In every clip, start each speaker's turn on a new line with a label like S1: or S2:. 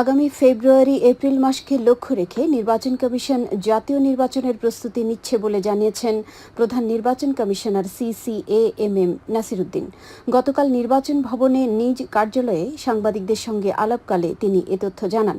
S1: আগামী ফেব্রুয়ারি, এপ্রিল মাসকে লক্ষ্য রেখে নির্বাচন কমিশন জাতীয় নির্বাচনের প্রস্তুতি নিচ্ছে বলে জানিয়েছেন প্রধান নির্বাচন কমিশনার সিসিএ এম এম নাসিরুদ্দিন। গতকাল নির্বাচন ভবনে নিজ কার্যালয়ে সাংবাদিকদের সঙ্গে আলাপকালে তিনি এ তথ্য জানান।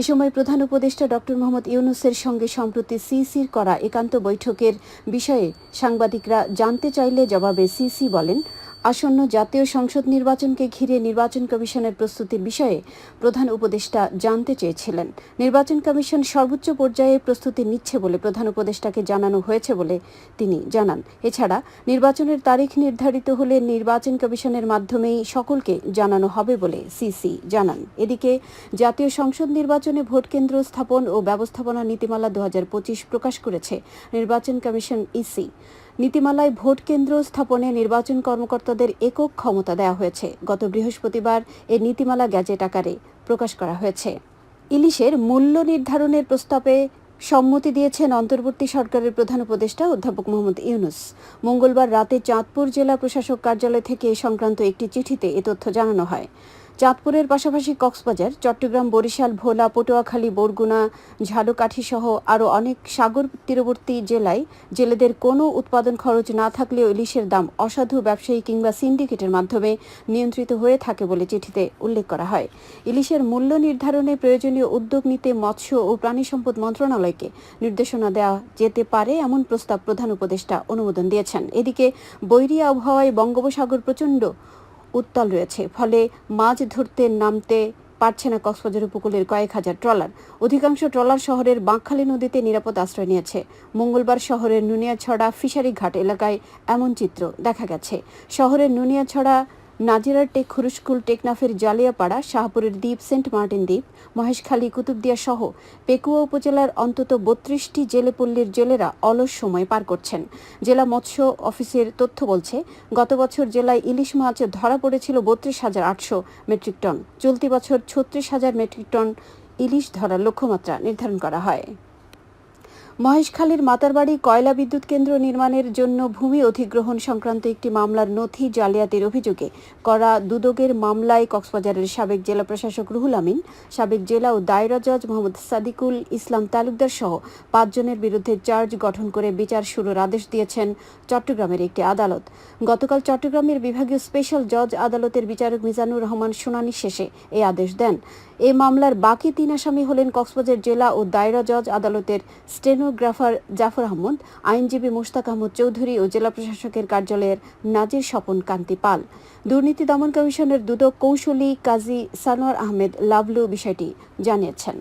S1: এ সময় প্রধান উপদেষ্টা ডক্টর মোহাম্মদ ইউনুসের সঙ্গে সম্প্রতি সিসির করা একান্ত বৈঠকের বিষয়ে সাংবাদিকরা জানতে চাইলে জবাবে সিসি বলেন আসন্ন জাতীয় সংসদ নির্বাচনকে ঘিরে নির্বাচন কমিশনের প্রস্তুতির বিষয়ে প্রধান উপদেষ্টা জানতে চেয়েছিলেন। নির্বাচন কমিশন সর্বোচ্চ পর্যায়ে প্রস্তুতি নিচ্ছে বলে প্রধান উপদেষ্টাকে জানানো হয়েছে বলে তিনি জানান। এছাড়া নির্বাচনের তারিখ নির্ধারিত হলে নির্বাচন কমিশনের মাধ্যমেই সকলকে জানানো হবে বলে সিসি জানান। এদিকে জাতীয় সংসদ নির্বাচনে ভোট কেন্দ্র স্থাপন ও ব্যবস্থাপনা নীতিমালা দু হাজার পঁচিশ প্রকাশ করেছে নির্বাচন কমিশন ইসি। নীতিমালায় ভোট কেন্দ্র স্থাপনে নির্বাচন কর্মকর্তাদের একক ক্ষমতা দেওয়া হয়েছে। গত বৃহস্পতিবার এ নীতিমালা গ্যাজেট আকারে প্রকাশ করা হয়েছে। ইলিশের মূল্য নির্ধারণের প্রস্তাবে সম্মতি দিয়েছেন অন্তর্বর্তী সরকারের প্রধান উপদেষ্টা অধ্যাপক মোহাম্মদ ইউনুস। মঙ্গলবার রাতে চাঁদপুর জেলা প্রশাসক কার্যালয় থেকে এ সংক্রান্ত একটি চিঠিতে এ তথ্য জানানো হয়। চাঁদপুরের পাশাপাশি কক্সবাজার, চট্টগ্রাম, বরিশাল, ভোলা, পটুয়াখালী, বরগুনা, ঝালকাঠি সহ আরও অনেক সাগর তীরবর্তী জেলায় জেলেদের কোনো উৎপাদন খরচ না থাকলেও ইলিশের দাম অসাধু ব্যবসায়ী কিংবা সিন্ডিকেটের মাধ্যমে নিয়ন্ত্রিত হয়ে থাকে বলে চিঠিতে উল্লেখ করা হয়। ইলিশের মূল্য নির্ধারণে প্রয়োজনীয় উদ্যোগ নিতে মৎস্য ও প্রাণী সম্পদ মন্ত্রণালয়কে নির্দেশনা দেওয়া যেতে পারে এমন প্রস্তাব প্রধান উপদেষ্টা অনুমোদন দিয়েছেন। এদিকে বৈরী আবহাওয়ায় বঙ্গোপসাগর প্রচণ্ড উত্তাল রয়েছে। ফলে মাছ ধরতে নামতে পারছে না কক্সবাজার উপকূলের কয়েক হাজার ট্রলার। অধিকাংশ ট্রলার শহরের বাঁকখালী নদীতে নিরাপদ আশ্রয় নিয়েছে। মঙ্গলবার শহরের নুনিয়াছড়া ফিশারি ঘাট এলাকায় এমন চিত্র দেখা গেছে। শহরের নুনিয়াছড়া নাজিরার টেক খুরুশকুল টেকনাফের জালিয়াপাড়া, শাহপুরের দ্বীপ সেন্ট মার্টিন দ্বীপ, মহেশখালী কুতুবদিয়া সহ পেকুয়া উপজেলার অন্তত বত্রিশটি জেলেপল্লীর জেলেরা অলস সময় পার করছেন। জেলা মৎস্য অফিসের তথ্য বলছে, গত বছর জেলায় ইলিশ মাছ ধরা পড়েছিল বত্রিশ হাজার আটশো মেট্রিক টন। চলতি বছর ছত্রিশ হাজার মেট্রিক টন ইলিশ ধরার লক্ষ্যমাত্রা নির্ধারণ করা হয়। মহেশখালীর মাতারবাড়ি কয়লা বিদ্যুৎ কেন্দ্র নির্মাণের জন্য ভূমি অধিগ্রহণ সংক্রান্ত একটি মামলার নথি জালিয়াতির অভিযোগে করা দুদকের মামলায় কক্সবাজারের সাবেক জেলা প্রশাসক রুহুল আমিন, সাবেক জেলা ও দায়রা জজ মোহাম্মদ সাদিকুল ইসলাম তালুকদার সহ পাঁচজনের বিরুদ্ধে চার্জ গঠন করে বিচার শুরুর আদেশ দিয়েছেন চট্টগ্রামের একটি আদালত। গতকাল চট্টগ্রামের বিভাগীয় স্পেশাল জজ আদালতের বিচারক মিজানুর রহমান শুনানি শেষে এই আদেশ দেন। এ মামলার বাকি তিন আসামি হলেন কক্সবাজার জেলা ও দায়রা জজ আদালতের স্টেনোগ্রাফার জাফর আহমদ, আইনজীবী মোশতাক আহমদ চৌধুরী ও জেলা প্রশাসকের কার্যালয়ের নাজির স্বপন কান্তি পাল। দুর্নীতি দমন কমিশনের দুদক কৌশলী কাজী সানোয়ার আহমেদ লাভলু বিষয়টি জানিয়েছেন।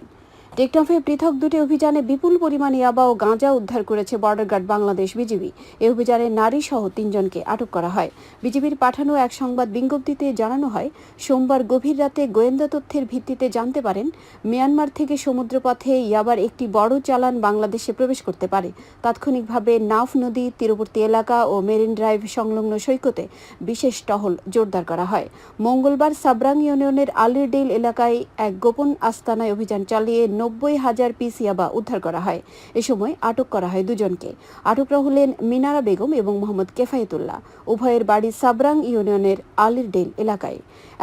S1: টেকনাফে পৃথক দুটি অভিযানে বিপুল পরিমাণ ইয়াবা ও গাঁজা উদ্ধার করেছে বর্ডার গার্ড বাংলাদেশ বিজিবি। এ অভিযানে নারী সহ তিনজনকে আটক করা হয়। বিজিবির পাঠানো এক সংবাদ বিজ্ঞপ্তিতে জানানো হয়, সোমবার গভীর রাতে গোয়েন্দা তথ্যের ভিত্তিতে জানতে পারেন, মিয়ানমার থেকে সমুদ্রপথে ইয়াবার একটি বড় চালান বাংলাদেশে প্রবেশ করতে পারে। তাৎক্ষণিকভাবে নাফ নদী, তীরবর্তী এলাকা ও মেরিন ড্রাইভ সংলগ্ন সৈকতে বিশেষ টহল জোরদার করা হয়। মঙ্গলবার সাবরাং ইউনিয়নের আলিরডেল এলাকায় এক গোপন আস্তানায় অভিযান চালিয়ে নব্বই হাজার পিস ইয়াবা উদ্ধার করা হয়। এ সময় আটক করা হয় দুজনকে। আটকরা হলেন মিনারা বেগম এবং মোহাম্মদ কেফায়েতুল্লাহ। উভয়ের বাড়ি সাবরাং ইউনিয়নের আলিরডেল এলাকায়।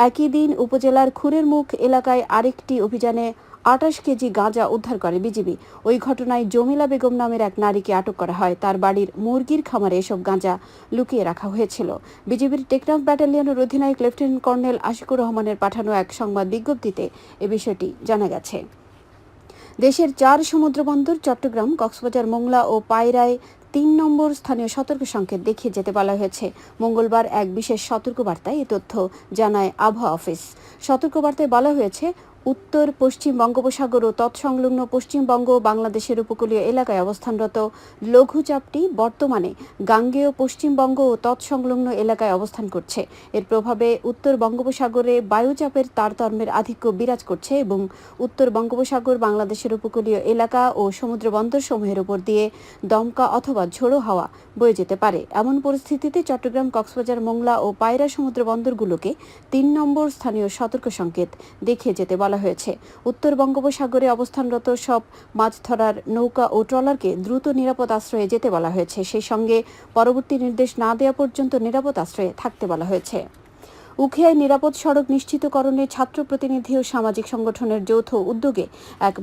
S1: একই দিন উপজেলার খুরের মুখ এলাকায় আরেকটি অভিযানে আটাশ কেজি গাঁজা উদ্ধার করে বিজিবি। ওই ঘটনায় জমিলা বেগম নামের এক নারীকে আটক করা হয়। তার বাড়ির মুরগির খামারে এসব গাঁজা লুকিয়ে রাখা হয়েছিল। বিজিবির টেকনাফ ব্যাটালিয়নের অধিনায়ক লেফটেন্যান্ট কর্নেল আশিকুর রহমানের পাঠানো এক সংবাদ বিজ্ঞপ্তিতে এ বিষয়টি জানা গেছে। দেশের চার সমুদ্রবন্দর চট্টগ্রাম, কক্সবাজার, মোংলা ও পায়রায় তিন নম্বর স্থানীয় সতর্ক সংকেত দেখিয়ে যেতে বলা হয়েছে। মঙ্গলবার এক বিশেষ সতর্কবার্তায় এ তথ্য জানায় আবহাওয়া অফিস। সতর্কবার্তায় বলা হয়েছে উত্তর, পশ্চিম বঙ্গোপসাগর ও তৎসংলগ্ন পশ্চিমবঙ্গ বাংলাদেশের উপকূলীয় এলাকায় অবস্থানরত লঘুচাপটি বর্তমানে গাঙ্গেয় পশ্চিমবঙ্গ ও তৎসংলগ্ন এলাকায় অবস্থান করছে। এর প্রভাবে উত্তর বঙ্গোপসাগরে বায়ুচাপের তারতম্যের আধিক্য বিরাজ করছে এবং উত্তর বঙ্গোপসাগর বাংলাদেশের উপকূলীয় এলাকা ও সমুদ্র বন্দরসমূহের উপর দিয়ে দমকা অথবা ঝোড়ো হাওয়া বয়ে যেতে পারে। এমন পরিস্থিতিতে চট্টগ্রাম, কক্সবাজার, মোংলা ও পায়রা সমুদ্র বন্দরগুলোকে তিন নম্বর স্থানীয় সতর্ক সংকেত দেখিয়ে যেতে বলা বলা হয়েছে। উত্তর বঙ্গোপসাগরে অবস্থানরত সব মাছ ধরার নৌকা ও ট্রলারকে দ্রুত নিরাপদ আশ্রয়ে যেতে বলা হয়েছে। সেই সঙ্গে পরবর্তী নির্দেশ না দেওয়া পর্যন্ত নিরাপদ আশ্রয়ে থাকতে বলা হয়েছে। উখিয়ায় নিরাপদ সড়ক নিশ্চিতকরণে ছাত্র প্রতিনিধি ও সামাজিক সংগঠনের যৌথ উদ্যোগে এক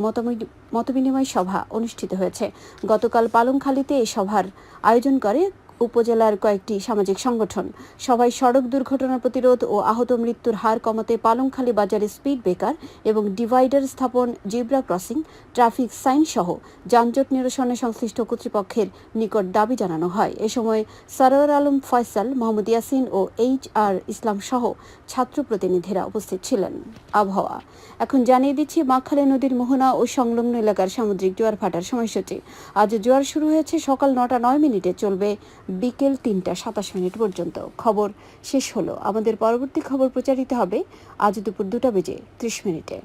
S1: মতবিনিময় সভা অনুষ্ঠিত হয়েছে। গতকাল পালংখালীতে এই সভার আয়োজন করে উপজেলার কয়েকটি সামাজিক সংগঠন। সবাই সড়ক দুর্ঘটনা প্রতিরোধ ও আহত মৃত্যুর হার কমাতে পালংখালী বাজারে স্পিড ব্রেকার এবং ডিভাইডার স্থাপন, জিব্রা ক্রসিং, ট্রাফিক সাইন সহ যানজট নিরসনে সংশ্লিষ্ট কর্তৃপক্ষের নিকট দাবি জানানো হয়। এ সময় সরোয়ার আলম ফয়সাল, মোহাম্মদ ইয়াসিন ও এইচ আর ইসলাম সহ ছাত্র প্রতিনিধিরা উপস্থিত ছিলেন। আবহাওয়া। এখন জানিয়ে দিচ্ছি, মাখালে নদীর মোহনা ও সংলগ্ন এলাকার সামুদ্রিক জোয়ার ভাটার সময়সূচি। আজ জোয়ার শুরু হয়েছে সকাল নটা নয় মিনিটে, চলবে বিকেল তিনটা সাতাশ মিনিট পর্যন্ত। খবর শেষ হলো। আমাদের পরবর্তী খবর প্রচারিত হবে আজ দুপুর দুটা বেজে ত্রিশ মিনিটে।